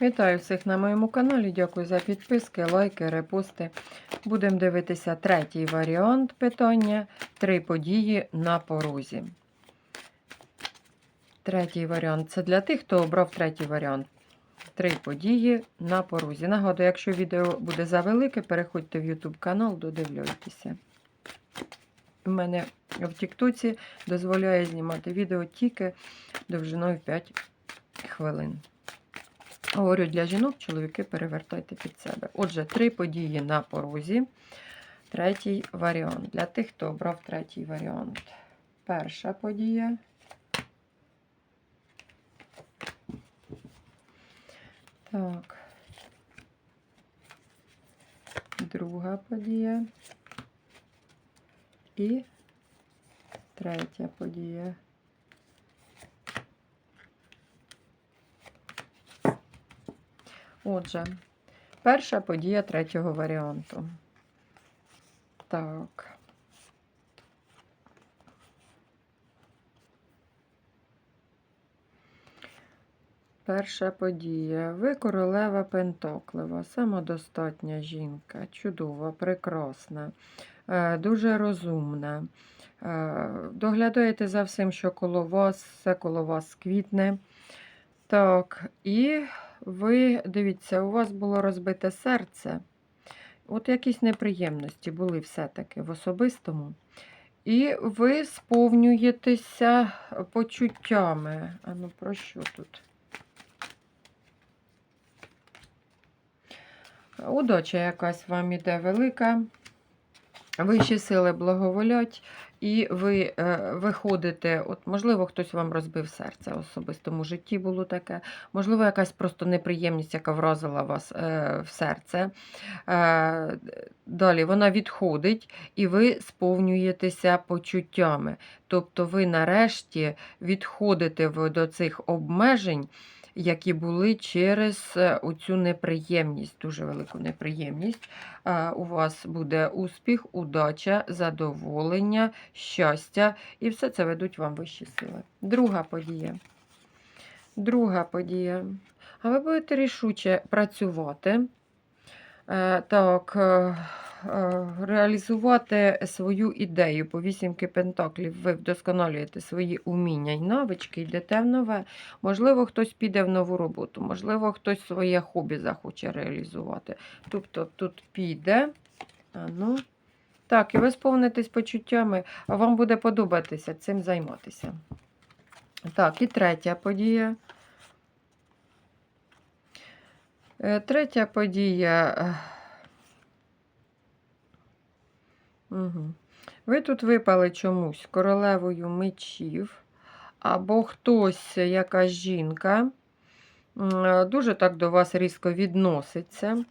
Вітаю всіх на моєму каналі. Дякую за підписки, лайки, репости. Будемо дивитися третій варіант питання. Три події на порозі. Третій варіант це для тих, хто обрав третій варіант. Три події на порозі. Нагадую, якщо відео буде завелике, переходьте в YouTube канал, додивляйтеся. У мене в Тіктоці дозволяє знімати відео тільки довжиною 5 хвилин. Говорю для жінок, чоловіки перевертайте під себе. Отже, три події на порозі. Третій варіант. Для тих, хто обрав третій варіант. Перша подія. Так. Друга подія. І третя подія. Отже, перша подія третього варіанту. Так. Перша подія. Ви королева Пентоклева, самодостатня жінка, чудова, прекрасна, е, дуже розумна. Е, Доглядаєте за всім, що коло вас, все коло вас квітне. Так, і ви дивіться, у вас було розбите серце. От якісь неприємності були все-таки в особистому. І ви сповнюєтеся почуттями. А ну про що тут? Удача якась вам іде велика. Вищі сили благоволять, і ви е, виходите, от, можливо, хтось вам розбив серце в особистому житті було таке, можливо, якась просто неприємність, яка вразила вас е, в серце. Е, далі вона відходить, і ви сповнюєтеся почуттями. Тобто ви нарешті відходите до цих обмежень, які були через е, оцю неприємність, дуже велику неприємність. У вас буде успіх, удача, задоволення, щастя, і все це ведуть вам вищі сили. Друга подія. Друга подія. А ви будете рішуче працювати. Е, Так, е, реалізувати свою ідею по вісімки пентаклів, ви вдосконалюєте свої уміння і навички, йдете в нове. Можливо, хтось піде в нову роботу, можливо, хтось своє хобі захоче реалізувати. Тобто тут піде. А ну. Так, і ви сповнитесь почуттями, а вам буде подобатися цим займатися. Так, і третя подія. Е, Третя подія. Угу. Ви тут випали чомусь королевою мечів, або хтось, якась жінка, е, дуже так до вас різко відноситься.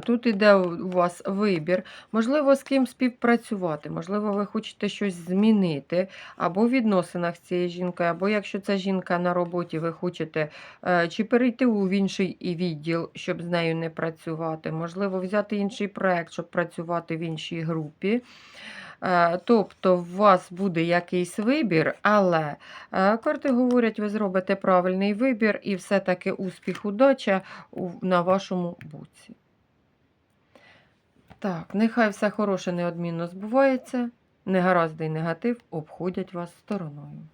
Тут іде у вас вибір, можливо, з ким співпрацювати, можливо, ви хочете щось змінити, або в відносинах з цією жінкою, або якщо ця жінка на роботі, ви хочете е, чи перейти у інший відділ, щоб з нею не працювати, можливо, взяти інший проєкт, щоб працювати в іншій групі. Е, Тобто, у вас буде якийсь вибір, але е, карти говорять, ви зробите правильний вибір, і все-таки успіх, удача на вашому боці. Так, нехай все хороше неодмінно збувається, негаразди негатив обходять вас стороною.